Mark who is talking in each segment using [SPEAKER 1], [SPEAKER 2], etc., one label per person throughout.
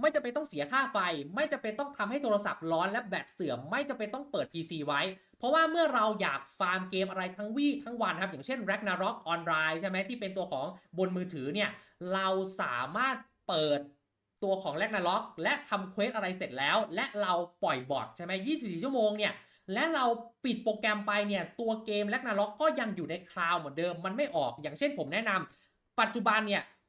[SPEAKER 1] ไม่จะเป็นต้องเสียค่าไฟ ไม่จะเป็นต้องทำให้โทรศัพท์ร้อนและแบตเสื่อม ไม่จะเป็นต้องเปิด PC ไว้ เพราะว่าเมื่อเราอยากฟาร์มเกมอะไรทั้งวี่ทั้งวันครับ อย่างเช่น Ragnarok Online ใช่ไหมที่เป็นตัวของบนมือถือเนี่ยเราสามารถเปิดตัวของ Ragnarok และทำเควสอะไรเสร็จแล้ว และเราปล่อยบอทใช่ไหม24 ชั่วโมงเนี่ยและเราปิดโปรแกรมไปเนี่ยตัวเกม Ragnarok ก็ยังอยู่ในคลาวด์เหมือนเดิมมันไม่ออก อย่างเช่นผมแนะนำปัจจุบันเนี่ย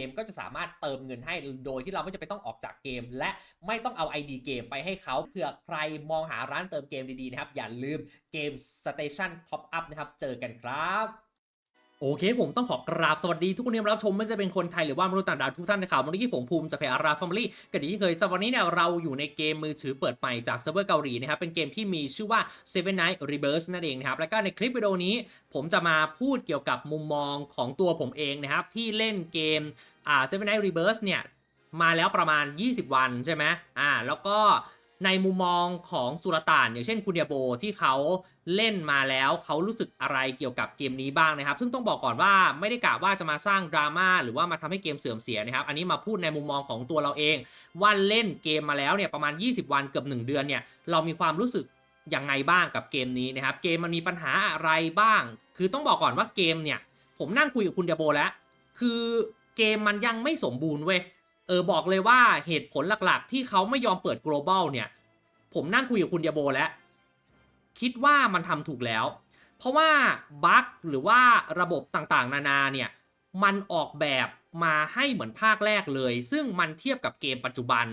[SPEAKER 1] มก็จะสามารถเติมเงินให้โดยที่เราไม่จำเป็นต้องออกจากเกม และไม่ต้องเอา ID เกมไปให้เขาเผื่อใครมองหาร้านเติมเกมดีๆนะครับ อย่าลืมเกม Station Top Up นะครับ เจอกันครับโอเคผมต้องขอกราบสวัสดีทุกคนที่รับชมไม่ว่าจะเป็นคนไทยหรือว่ามนุษย์ต่างดาวทุกท่านนะครับวันนี้ผมภูมิจากเพจอาราฟามิลี่กันดีที่เคยสวันนี้เนี่ยเราอยู่ในเกมมือถือเปิดใหม่จากเซิร์ฟเวอร์เกาหลีนะครับเป็นเกมที่มีชื่อว่า Seven Night Rebirth นั่นเองนะครับแล้วก็ในคลิปวิดีโอนี้ ผมจะมาพูดเกี่ยวกับมุมมองของตัวผมเองนะครับที่เล่นเกม อ่า Seven Night Rebirth เนี่ยมาแล้วประมาณ 20 วันใช่ไหมอ่าแล้วก็ในมุมมองของสุลต่าน อย่างเช่นคุณเดียโบที่เขาเล่นมาแล้วเขารู้สึกอะไรเกี่ยวกับเกมนี้บ้างนะครับ ซึ่งต้องบอกก่อนว่าไม่ได้กะว่าจะมาสร้างดราม่าหรือว่ามาทำให้เกมเสื่อมเสียนะครับ อันนี้มาพูดในมุมมองของตัวเราเอง ว่าเล่นเกมมาแล้วเนี่ยประมาณ 20 วันเกือบ 1 เดือนเนี่ยเรามีความรู้สึกยังไงบ้างกับเกมนี้นะครับ เกมมันมีปัญหาอะไรบ้าง คือต้องบอกก่อนว่าเกมเนี่ยผมนั่งคุยกับคุณเดียโบแล้วคือ เกมมันยังไม่สมบูรณ์เว้ย เออบอกเลยว่าเหตุผลหลักๆ ที่เขาไม่ยอมเปิด global เนี่ย ผมนั่งคุยกับคุณเดียโบแล้ว คิดว่ามันทำถูกแล้ว เพราะว่าบั๊กหรือว่าระบบต่างๆ นานาเนี่ย มันออกแบบมาให้เหมือนภาคแรกเลย ซึ่งมันเทียบกับเกมปัจจุบัน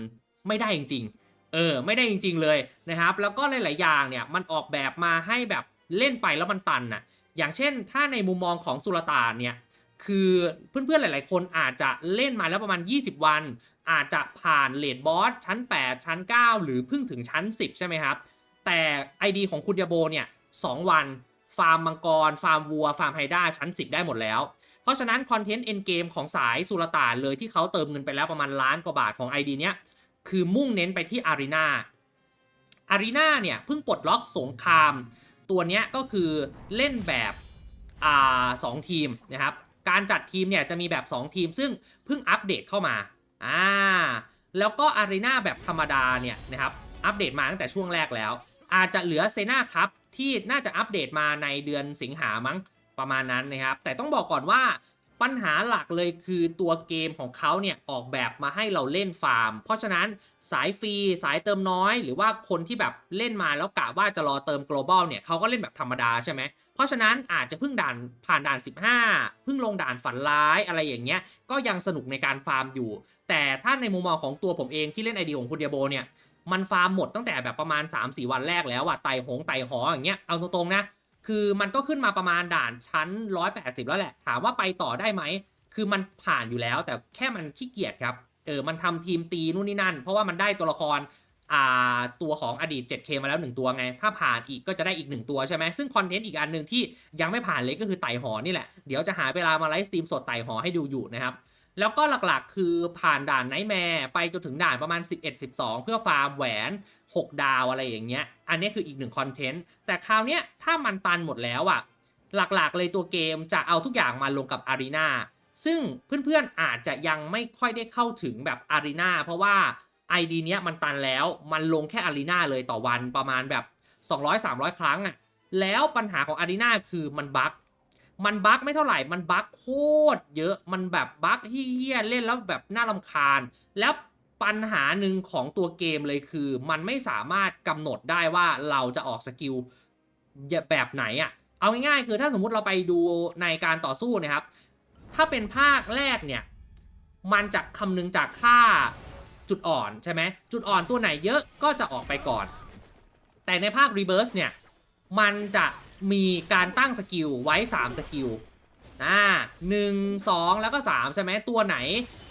[SPEAKER 1] ไม่ได้จริงๆ เออ ไม่ได้จริง ๆ เลยนะครับ แล้วก็หลายๆ อย่างเนี่ย มันออกแบบมาให้แบบเล่นไปแล้วมันตันน่ะ อย่างเช่น ถ้าในมุมมองของสุลต่านเนี่ย คือเพื่อนๆหลาย ๆ คนอาจจะเล่นมาแล้วประมาณ 20 วัน อาจจะผ่านเลดบอสชั้น 8 ชั้น 9 หรือเพิ่งถึงชั้น 10 ใช่ไหมครับ แต่ ID ของคุณยาโบเนี่ย2วัน ฟาร์มมังกร ฟาร์มวัว ฟาร์มไฮด้าชั้น 10 ได้หมดแล้ว เพราะฉะนั้นคอนเทนต์เอ็นเกมของสายสุลต่านเลยที่เขาเติมเงินไปแล้วประมาณล้านกว่าบาทของ ID เนี้ยคือมุ่งเน้นไปที่อารีนาอารีนาเนี่ยเพิ่งปลดล็อกสงคราม ตัวเนี้ยก็คือเล่นแบบอ่าสองทีมนะครับ การจัดทีมเนี่ยจะมีแบบ 2 ทีมซึ่งเพิ่งอัปเดตเข้ามาอ่าแล้วก็อารีนาแบบธรรมดาเนี่ยนะครับอัปเดตมาตั้งแต่ช่วงแรกแล้ว อาจจะเหลือเซนาครับที่น่าจะอัปเดตมาในเดือนสิงหามั้งประมาณนั้นนะครับ แต่ต้องบอกก่อนว่า ปัญหาหลักเลยคือตัวเกมของเขาเนี่ยออกแบบมาให้เราเล่นฟาร์ม เพราะฉะนั้นสายฟรีสายเติมน้อย หรือว่าคนที่แบบเล่นมาแล้วกะว่าจะรอเติม global เนี่ยเขาก็เล่นแบบธรรมดาใช่ไหมเพราะฉะนั้นอาจจะเพิ่งด่านผ่านด่าน 15 เพิ่งลงด่านฝันร้ายอะไรอย่างเงี้ยก็ยังสนุกในการฟาร์มอยู่ แต่ถ้าในมุมมองของตัวผมเองที่เล่นไอเดียของคุณเดียโบเนี่ยมันฟาร์มหมดตั้งแต่แบบประมาณ 3-4 วันแรกแล้วอะไต่หงไต่หออย่างเงี้ยเอาตรงๆนะ คือมันก็ขึ้นมาประมาณด่านชั้น 180 แล้วแหละ ถามว่าไปต่อได้ไหม คือมันผ่านอยู่แล้ว แต่แค่มันขี้เกียจครับ เออ มันทำทีมตีนู่นนี่นั่น เพราะว่ามันได้ตัวละคร อ่า ตัวของอดีต 7K มาแล้ว 1 ตัวไง ถ้าผ่านอีกก็จะได้อีก 1 ตัวใช่ไหม ซึ่งคอนเทนต์อีกอันหนึ่งที่ยังไม่ผ่านเลยก็คือไต่หอนี่แหละ เดี๋ยวจะหาเวลามาไลฟ์สตรีมสดไต่หอให้ดูอยู่นะครับ แล้วก็หลักๆ คือผ่านด่านไนท์แมร์ไปจนถึงด่านประมาณ 11-12 เพื่อฟาร์มแหวน 6 ดาวอะไรอย่างเงี้ย อันนี้คืออีกหนึ่งคอนเทนต์ แต่คราวเนี้ยถ้ามันตันหมดแล้วอะหลักๆ เลยตัวเกมจะเอาทุกอย่างมาลงกับอารีนาซึ่งเพื่อนๆอาจจะยังไม่ค่อยได้เข้าถึงแบบอารีนาเพราะว่า ID เนี้ยมันตันแล้วมันลงแค่อารีนาเลยต่อวันประมาณแบบ 200-300 ครั้งอะแล้วปัญหาของอารีนาคือมันบั๊ก มันบั๊กไม่เท่าไหร่ มันบั๊กโคตรเยอะ มันแบบบั๊กเฮี้ยเล่นแล้วแบบน่ารำคาญ แล้วปัญหาหนึ่งของตัวเกมเลยคือ มันไม่สามารถกำหนดได้ว่าเราจะออกสกิลแบบไหนอะ่ะ เอาง่ายๆ คือถ้าสมมุติเราไปดูในการต่อสู้นะครับ ถ้าเป็นภาคแรกเนี่ย มันจะคำนึงจากค่าจุดอ่อนใช่ไหม จุดอ่อนตัวไหนเยอะก็จะออกไปก่อน แต่ในภาค Reverse เนี่ย มันจะ มีการตั้งสกิลไว้ 3 สกิลอ่าหนึ่งสองแล้วก็3ใช่ไหมตัวไหน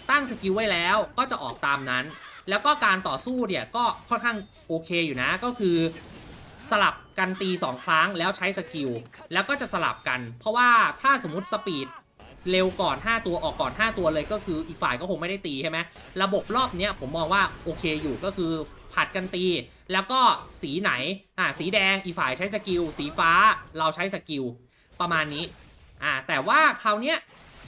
[SPEAKER 1] ตั้งสกิลไว้แล้วก็จะออกตามนั้น แล้วก็การต่อสู้เนี่ยก็ค่อนข้างโอเคอยู่นะก็คือ สลับกันตี 2 ครั้งแล้วใช้สกิลแล้วก็จะสลับกัน เพราะว่าถ้าสมมติสปีดเร็วก่อน 5 ตัวออกก่อน 5 ตัวเลยก็คืออีกฝ่ายก็คงไม่ได้ตีใช่ไหมระบบรอบนี้ผมมองว่าโอเคอยู่ก็คือผัดกันตี แล้วก็สีไหนอ่าสีแดงอีฝ่ายใช้สกิลสีฟ้าเราใช้สกิลประมาณนี้อ่าแต่ว่าคราวเนี้ย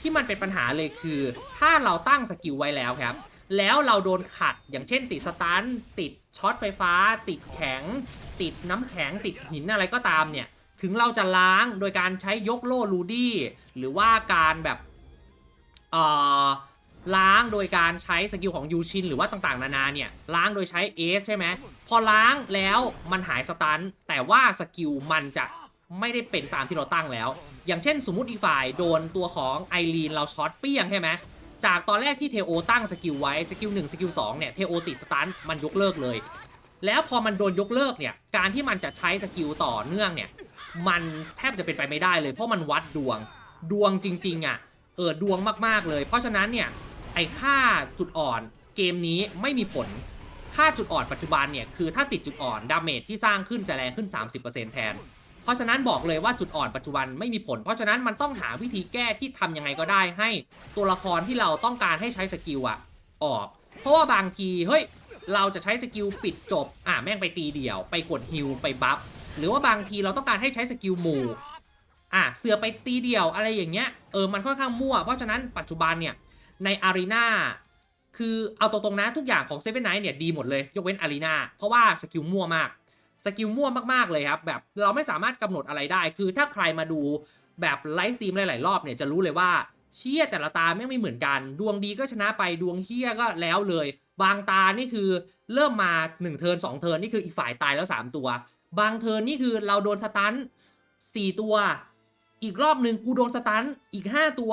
[SPEAKER 1] ที่มันเป็นปัญหาเลยคือ ถ้าเราตั้งสกิลไว้แล้วครับ แล้วเราโดนขัดอย่างเช่น ติดสตันติดช็อตไฟฟ้า ติดแข็ง ติดน้ำแข็งติดหินอะไรก็ตามเนี่ยถึงเราจะล้างโดยการใช้ยกโล่ลูดี้หรือว่าการแบบเอ่อ ล้างโดยการใช้สกิลของยูชินหรือว่าต่างๆ นานาเนี่ยล้างโดยใช้เอสใช่ไหมพอล้างแล้วมันหายสตันแต่ว่าสกิลมันจะไม่ได้เป็นตามที่เราตั้งแล้ว อย่างเช่นสมมติอีกฝ่ายโดนตัวของไอรีนเราช็อตเปี้ยงใช่ไหมจากตอนแรกที่เทโอตั้งสกิลไว้สกิล1สกิล2เนี่ยเทโอติดสตันมันยกเลิกเลย แล้วพอมันโดนยกเลิกเนี่ยการที่มันจะใช้สกิลต่อเนื่องเนี่ยมันแทบจะเป็นไปไม่ได้เลย เพราะมันวัดดวงดวงจริงๆอะเออดวงมากๆเลย เพราะฉะนั้นเนี่ย ไอ้ค่าจุดอ่อนเกมนี้ไม่มีผล ค่าจุดอ่อนปัจจุบันเนี่ยคือถ้าติดจุดอ่อนดาเมจที่สร้างขึ้นจะแรงขึ้น 30%แทน เพราะฉะนั้นบอกเลยว่าจุดอ่อนปัจจุบันไม่มีผล เพราะฉะนั้นมันต้องหาวิธีแก้ที่ทำยังไงก็ได้ ให้ตัวละครที่เราต้องการให้ใช้สกิลอะออก เพราะว่าบางทีเฮ้ยเราจะใช้สกิลปิดจบ อะแม่งไปตีเดี่ยว ไปกดฮิลไปบัฟ หรือว่าบางทีเราต้องการให้ใช้สกิลหมู่อะเสือไปตีเดี่ยวอะไรอย่างเงี้ย เออ มันค่อนข้างมั่ว เพราะฉะนั้นปัจจุบันเนี่ย ในอารีนาคือเอาตรงๆนะทุกอย่างของเซเว่นไนท์เนี่ยดีหมดเลย ยกเว้นอารีนาเพราะว่าสกิลมั่วมากสกิลมั่วมากๆเลยครับแบบเราไม่สามารถกำหนดอะไรได้ คือถ้าใครมาดูแบบไลฟ์สตรีมหลายๆรอบเนี่ยจะรู้เลยว่าเชี่ยแต่ละตาไม่ไม่เหมือนกัน ดวงดีก็ชนะไปดวงเฮี้ยก็แล้วเลย บางตานี่คือเริ่มมา 1 เทิร์น2เทิร์นนี่คืออีกฝ่ายตายแล้ว 3 ตัว บางเทิร์นนี่คือเราโดนสตัน4ตัว อีกรอบหนึ่งกูโดนสตันอีก 5 ตัว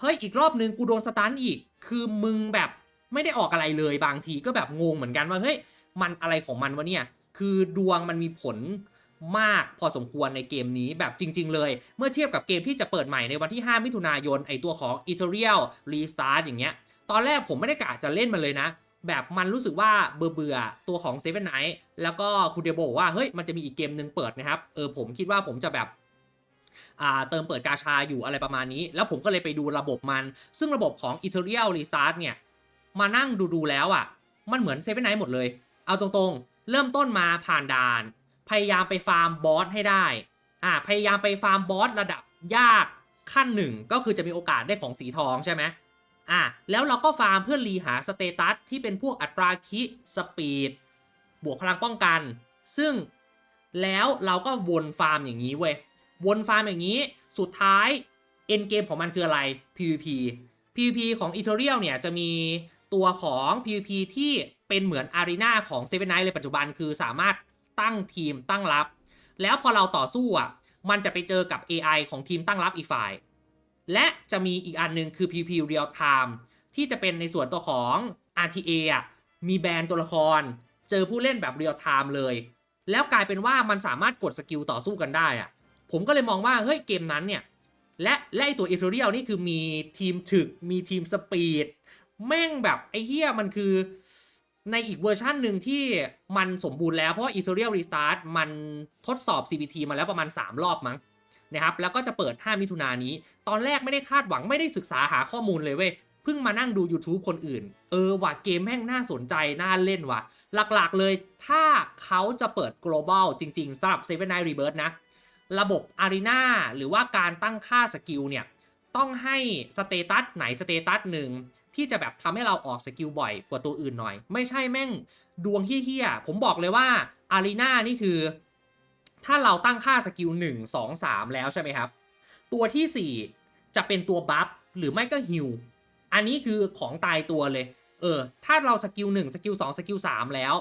[SPEAKER 1] เฮ้ยอีกรอบหนึ่งกูโดนสตันอีก คือมึงแบบไม่ได้ออกอะไรเลยบางทีก็แบบงงเหมือนกันว่าเฮ้ยมันอะไรของมันวะเนี่ย คือดวงมันมีผลมากพอสมควรในเกมนี้แบบจริง ๆ เลย เมื่อเทียบกับเกมที่จะเปิดใหม่ในวันที่ 5 มิถุนายนไอตัวของ e t e r i a l Restart อย่างเงี้ย ตอนแรกผมไม่ได้กะจะเล่นมันเลยนะ แบบมันรู้สึกว่าเบื่อเบื่อๆตัวของ Seven Night แล้วก็คุณเดโบอกว่าเฮ้ยมันจะมีอีกเกมหนึ่งเปิดนะครับ เออผมคิดว่าผมจะแบบ เติมเปิดกาชาอยู่อะไรประมาณนี้ แล้วผมก็เลยไปดูระบบมัน ซึ่งระบบของ e t e r i a l Restart เนี่ย มานั่งดูๆแล้วอะ่ะ มันเหมือนเซเว่นไนท์หมดเลย เอาตรงๆ เริ่มต้นมาผ่านด่าน พยายามไปฟาร์มบอสให้ได้ อ่า พยายามไปฟาร์มบอสระดับยากขั้นหนึ่งก็คือจะมีโอกาสได้ของสีทองใช่ไหมอ่าแล้วเราก็ฟาร์มเพื่อรีหาสเตตัสที่เป็นพวกอัตราคิสปีด บวกพลังป้องกัน ซึ่งแล้วเราก็วนฟาร์มอย่างนี้เว้ย วนฟาร์มอย่างนี้ สุดท้ายเอ็นเกมของมันคืออะไร PVP PVP ของ e t e r i a l เนี่ยจะมีตัวของ PVP ที่เป็นเหมือนอารีนาของ Seven Night เลยปัจจุบันคือสามารถตั้งทีมตั้งรับ แล้วพอเราต่อสู้อะมันจะไปเจอกับ AI ของทีมตั้งรับอีกฝ่าย และจะมีอีกอันหนึงคือ PVP Real Time ที่จะเป็นในส่วนตัวของ RTA อะมีแบรนด์ตัวละคร เจอผู้เล่นแบบเรียลไทม์เลย แล้วกลายเป็นว่ามันสามารถกดสกิลต่อสู้กันได้อะ ผมก็เลยมองว่าเฮ้ยเกมนั้นเนี่ย และและไอตัวอีเทอรียลนี่คือมีทีมถึกมีทีมสปีดแม่งแบบไอ้เฮียมันคือในอีกเวอร์ชันหนึ่งที่มันสมบูรณ์แล้ว เพราะว่า e t h e r e a l Restart มันทดสอบ CBT มาแล้วประมาณ 3 รอบมั้งนะครับแล้วก็จะเปิด 5 มิถุนายนนี้ ตอนแรกไม่ได้คาดหวังไม่ได้ศึกษาหาข้อมูลเลยเว้ย เพิ่งมานั่งดู YouTube คนอื่น เออว่ะเกมแม่งน่าสนใจ น่าเล่นว่ะ หลักๆเลยถ้าเขาจะเปิด global จริง ๆสำหรับ Seven Night Rebirth นะ ระบบ Arena หรือว่าการตั้งค่าสกิลเนี่ยต้องให้สเตตัสไหนสเตตัสหนึ่งที่จะแบบทำให้เราออกสกิลบ่อยกว่าตัวอื่นหน่อย ไม่ใช่แม่งดวงเฮี้ยผมบอกเลยว่าอารีนานี่คือ ถ้าเราตั้งค่าสกิล1 2 3 แล้วใช่ไหมครับ ตัวทีสี่4 จะเป็นตัวบัฟหรือไม่ก็ฮิลอันนี้คือของตายตัวเลย เออ ถ้าเราสกิล1สกิล2สกิล3แล้ว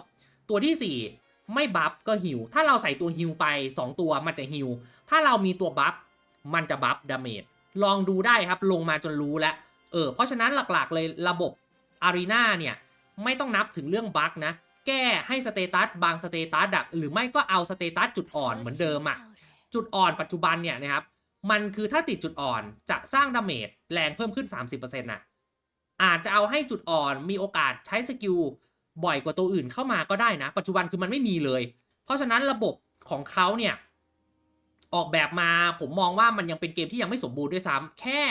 [SPEAKER 1] ตัวทีสี่4 ไม่บัฟก็ฮิลถ้าเราใส่ตัวฮิลไป 2 ตัวมันจะฮิลถ้าเรามีตัวบัฟมันจะบัฟดาเมจ ลองดูได้ครับลงมาจนรู้แล้วเออเพราะฉะนั้นหลักๆเลยระบบ Arena เนี่ยไม่ต้องนับถึงเรื่องบั๊กนะ แก้ให้สเตตัสบางสเตตัสอะหรือไม่ก็เอาสเตตัสจุดอ่อนเหมือนเดิมอะจุดอ่อนปัจจุบันเนี่ยนะครับมันคือถ้าติดจุดอ่อนจะสร้างดาเมจแรงเพิ่มขึ้น 30%นะอาจจะเอาให้จุดอ่อนมีโอกาสใช้สกิล บ่อยกว่าตัวอื่นเข้ามาก็ได้นะ ปัจจุบันคือมันไม่มีเลย เพราะฉะนั้นระบบของเขาเนี่ยออกแบบมาผมมองว่ามันยังเป็นเกมที่ยังไม่สมบูรณ์ด้วยซ้ำแค่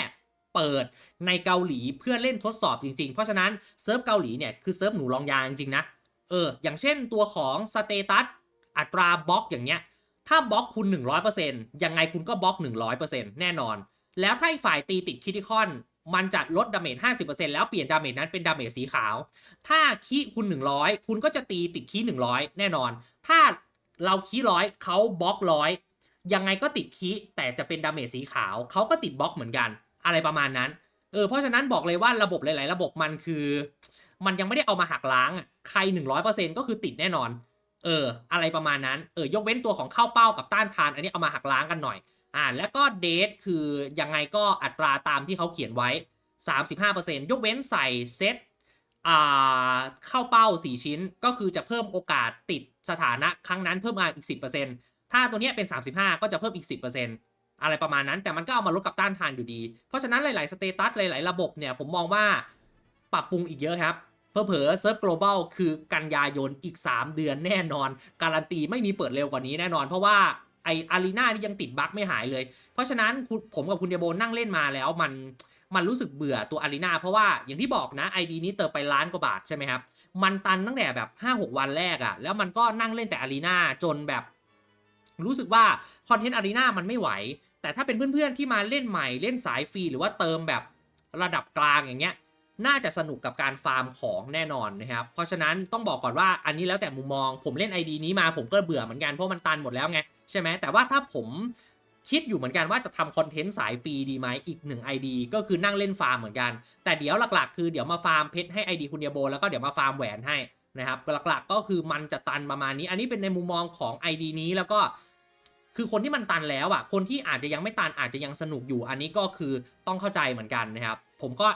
[SPEAKER 1] เปิดในเกาหลีเพื่อเล่นทดสอบจริงๆ เพราะฉะนั้นเซิร์ฟเกาหลีเนี่ยคือเซิร์ฟหนูลองยางจริงๆนะ เออ อย่างเช่นตัวของสเตตัสอัตราบล็อกอย่างเงี้ย ถ้าบล็อกคุณ 100%ยังไงคุณก็บล็อก 100%แน่นอน แล้วถ้าฝ่ายตีติดคิติคอน มันจะลดดาเมจ50%แล้วเปลี่ยนดาเมจนั้นเป็นดาเมจสีขาว ถ้าคีคุณ 100 คุณก็จะตีติดคี100 แน่นอน ถ้าเราคีร้อยเขาบล็อกร้อยยังไงก็ติดคีแต่จะเป็นดาเมจสีขาวเขาก็ติดบล็อกเหมือนกัน อะไรประมาณนั้นเออเพราะฉะนั้นบอกเลยว่าระบบหลาย ๆ ระบบมันคือ มันยังไม่ได้เอามาหักล้างอะใคร 100%ก็คือติดแน่นอน เออ อะไรประมาณนั้นเออยกเว้นตัวของเข้าเป้ากับต้านทาน อันนี้เอามาหักล้างกันหน่อย อ่าแล้วก็เดทคือยังไงก็อัตราตามที่เขาเขียนไว้ 35%ยกเว้นใส่เซตอ่าเข้าเป้า 4 ชิ้นก็คือจะเพิ่มโอกาสติดสถานะครั้งนั้นเพิ่มมาอีก 10%ถ้าตัวเนี้ยเป็น 35 ก็จะเพิ่มอีก 10%อะไรประมาณนั้นแต่มันก็เอามาลดกับต้านทานอยู่ดี เพราะฉะนั้นหลาย ๆ สเตตัสหลาย ๆ ระบบเนี่ยผมมองว่าปรับปรุงอีกเยอะครับเผลอเซิร์ฟ global คือกันยายนอีก 3 เดือนแน่นอน การันตีไม่มีเปิดเร็วกว่านี้แน่นอน เพราะว่า ไออารีนานี่ยังติดบั๊กไม่หายเลย เพราะฉะนั้นผมกับคุณเดโบนั่งเล่นมาแล้วมันมันรู้สึกเบื่อตัวอารีนาเพราะว่าอย่างที่บอกนะ ID นี้เติมไปล้านกว่าบาทใช่ไหมครับ มันตันตั้งแต่แบบ 5-6 วันแรกอะแล้วมันก็นั่งเล่นแต่อารีนาจนแบบ รู้สึกว่าคอนเทนต์อารีนามันไม่ไหว แต่ถ้าเป็นเพื่อนๆที่มาเล่นใหม่เล่นสายฟรีหรือว่าเติมแบบระดับกลางอย่างเงี้ย น่าจะสนุกกับการฟาร์มของแน่นอนนะครับ เพราะฉะนั้นต้องบอกก่อนว่าอันนี้แล้วแต่มุมมอง ผมเล่น ID นี้มาผมก็เบื่อเหมือนกันเพราะมันตันหมดแล้วไง ใช่ไหมแต่ว่าถ้าผมคิดอยู่เหมือนกันว่าจะทำคอนเทนต์สายฟรีดีไหมอีกหนึ่ง ID ก็คือนั่งเล่นฟาร์มเหมือนกัน แต่เดี๋ยวหลักๆ คือเดี๋ยวมาฟาร์มเพชรให้ ID คุณเดียโบ แล้วก็เดี๋ยวมาฟาร์มแหวนให้นะครับหลักๆก็คือมันจะตันประมาณนี้ อันนี้เป็นในมุมมองของ ID นี้แล้วก็คือคนที่มันตันแล้วอะคนที่อาจจะยังไม่ตันอาจจะยังสนุกอยู่ อันนี้ก็คือต้องเข้าใจเหมือนกันนะครับผมก็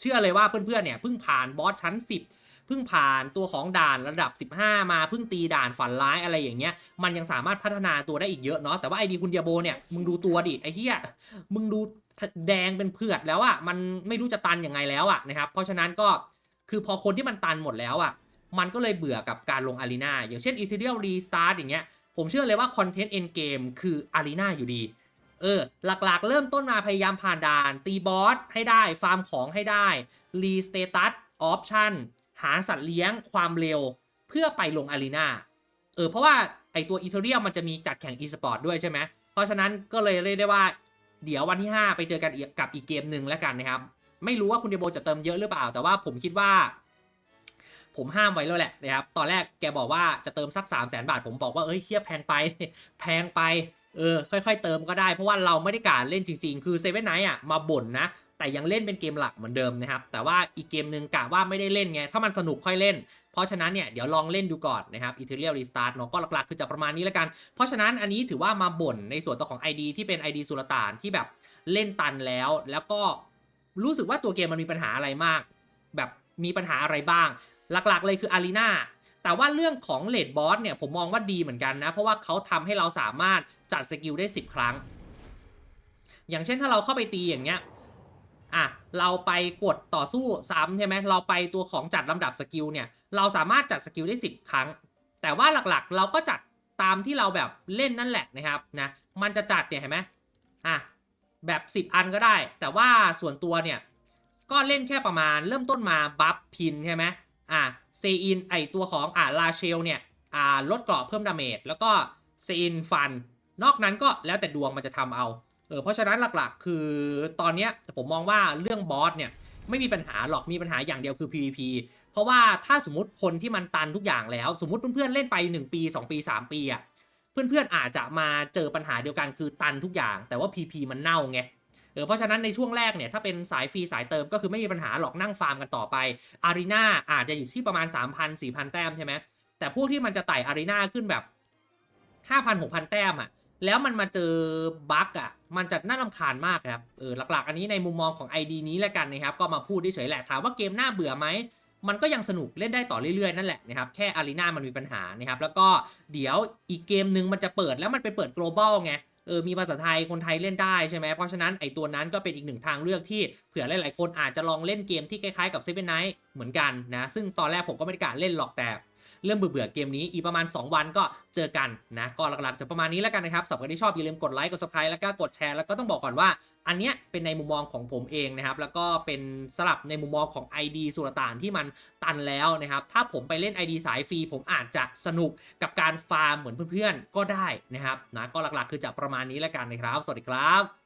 [SPEAKER 1] เชื่อเลยว่าเพื่อนๆเนี่ยเพิ่งผ่านบอสชั้น 10 เพิ่งผ่านตัวของด่านระดับ 15 มาเพิ่งตีด่านฝันร้ายอะไรอย่างเงี้ย มันยังสามารถพัฒนาตัวได้อีกเยอะเนาะแต่ว่าไอดีคุณเดียโบเนี่ยมึงดูตัวดิไอ้เหี้ยมึงดูแดงเป็นเผือดแล้วอะ่ะมันไม่รู้จะตันยังไงแล้วอะ่ะนะครับเพราะฉะนั้นก็คือพอคนที่มันตันหมดแล้วอะ่ะมันก็เลยเบื่อกับการลงอารีนาอย่างเช่น e t h e r e a l Restart อย่างเงี้ยผมเชื่อเลยว่าคอนเทนต์เอ็นเกมคืออารีนาอยู่ดีเออหลักๆ เริ่มต้นมาพยายามผ่านด่าน ตีบอสให้ได้ ฟาร์มของให้ได้ รีสเตตัสออปชั่น หาสัตว์เลี้ยงความเร็วเพื่อไปลงอารีนาเออเพราะว่าไอตัวอีเทเรียลมันจะมีจัดแข่งอีสปอร์ตด้วยใช่ไหมเพราะฉะนั้นก็เลยเรียกได้ว่าเดี๋ยววันที่ 5 ไปเจอกันกับอีกเกมหนึ่งแล้วกันนะครับ ไม่รู้ว่าคุณเดโบจะเติมเยอะหรือเปล่า แต่ว่าผมคิดว่า ผมห้ามไว้แล้วแหละนะครับ ตอนแรกแกบอกว่าจะเติมสัก3 0 0 0 0 0บาท ผมบอกว่าเอ้ยเคียแพงไป แพงไป เออ ค่อย ๆ เติมก็ได้ เพราะว่าเราไม่ได้การเล่นจริง ๆ คือเซเว่นไนท์อะมาบ่นนะ แต่ยังเล่นเป็นเกมหลักเหมือนเดิมนะครับ แต่ว่าอีกเกมหนึ่งกะว่าไม่ได้เล่นไง ถ้ามันสนุกค่อยเล่น เพราะฉะนั้นเนี่ยเดี๋ยวลองเล่นดูก่อนนะครับ e t h e r e a l Restart เนาะก็หลักๆคือจะประมาณนี้แล้วกัน เพราะฉะนั้นอันนี้ถือว่ามาบ่นในส่วนตัวของ ID ที่เป็น ID สุลต่านที่แบบเล่นตันแล้ว แล้วก็รู้สึกว่าตัวเกมมันมีปัญหาอะไรมาก แบบมีปัญหาอะไรบ้าง หลักๆเลยคืออารีนาแต่ว่าเรื่องของเลดบอสเนี่ยผมมองว่าดีเหมือนกันนะ เพราะว่าเขาทำให้เราสามารถจัดสกิลได้ 10 ครั้ง อย่างเช่นถ้าเราเข้าไปตีอย่างเงี้ย อะเราไปกดต่อสู้ซ้ำใช่ไหมเราไปตัวของจัดลำดับสกิลเนี่ยเราสามารถจัดสกิลได้ 10 ครั้ง แต่ว่าหลักๆเราก็จัดตามที่เราแบบเล่นนั่นแหละนะครับนะมันจะจัดเนี่ยเห็นไหมอะแบบ 10 อันก็ได้ แต่ว่าส่วนตัวเนี่ยก็เล่นแค่ประมาณเริ่มต้นมาบัฟพินใช่ไหมอะเซอินไอตัวของอ่าลาเชลเนี่ยอ่าลดเกราะเพิ่มดาเมจแล้วก็เซอินฟัน นอกนั้นก็แล้วแต่ดวงมันจะทำเอา เออเพราะฉะนั้นหลักๆ คือตอนเนี้ยผมมองว่าเรื่องบอสเนี่ยไม่มีปัญหาหรอกมีปัญหาอย่างเดียวคือ PVP เพราะว่าถ้าสมมติคนที่มันตันทุกอย่างแล้ว สมมติเพื่อนๆเล่นไป 1 ปี 2 ปี 3 ปีอะ่ะเพื่อนๆอาจจะมาเจอปัญหาเดียวกันคือตันทุกอย่าง แต่ว่า PP มันเน่าไงเออเพราะฉะนั้นในช่วงแรกเนี่ยถ้าเป็นสายฟรีสายเติมก็คือไม่มีปัญหาหรอกนั่งฟาร์มกันต่อไปอารีนาอาจจะอยู่ที่ประมาณ 3,000 4,000 แต้มใช่ไหมแต่พวกที่มันจะไต่อารีนาขึ้นแบบ 5,000 6,000 แต้มอะแล้วมันมาเจอบั๊กอะ มันจะน่ารำคาญมากครับเออหลักๆ อันนี้ในมุมมองของ ID นี้แล้วกันนะครับ ก็มาพูดเฉยๆแหละถามว่าเกมน่าเบื่อไหมมันก็ยังสนุกเล่นได้ต่อเรื่อยๆ นั่นแหละนะครับ แค่อารีนามันมีปัญหานะครับ แล้วก็เดี๋ยวอีกเกมหนึ่งมันจะเปิดแล้วมันไปเปิด global ไงเออมีภาษาไทยคนไทยเล่นได้ใช่ไหมเพราะฉะนั้นไอตัวนั้นก็เป็นอีกหนึ่งทางเลือกที่เผื่อหลายๆคนอาจจะลองเล่นเกมที่คล้ายๆกับ Seven Night เหมือนกันนะซึ่งตอนแรกผมก็ไม่ได้กล้าเล่นหรอกแต่ เริ่มเบื่อๆเกมนี้อีกประมาณ 2 วันก็เจอกันนะก็หลักๆจะประมาณนี้แล้วกันนะครับสำหรับใครที่ชอบอย่าลืมกดไลค์กด subscribe แล้วก็กดแชร์แล้วก็ต้องบอกก่อนว่าอันเนี้ยเป็นในมุมมองของผมเองนะครับแล้วก็เป็นสลับในมุมมองของ ID สุรต่านที่มันตันแล้วนะครับถ้าผมไปเล่น ID สายฟรีผมอาจจะสนุกกับการฟาร์มเหมือนเพื่อนๆก็ได้นะครับนะก็หลักๆ คือจะประมาณนี้แล้วกันนะครับ สวัสดีครับ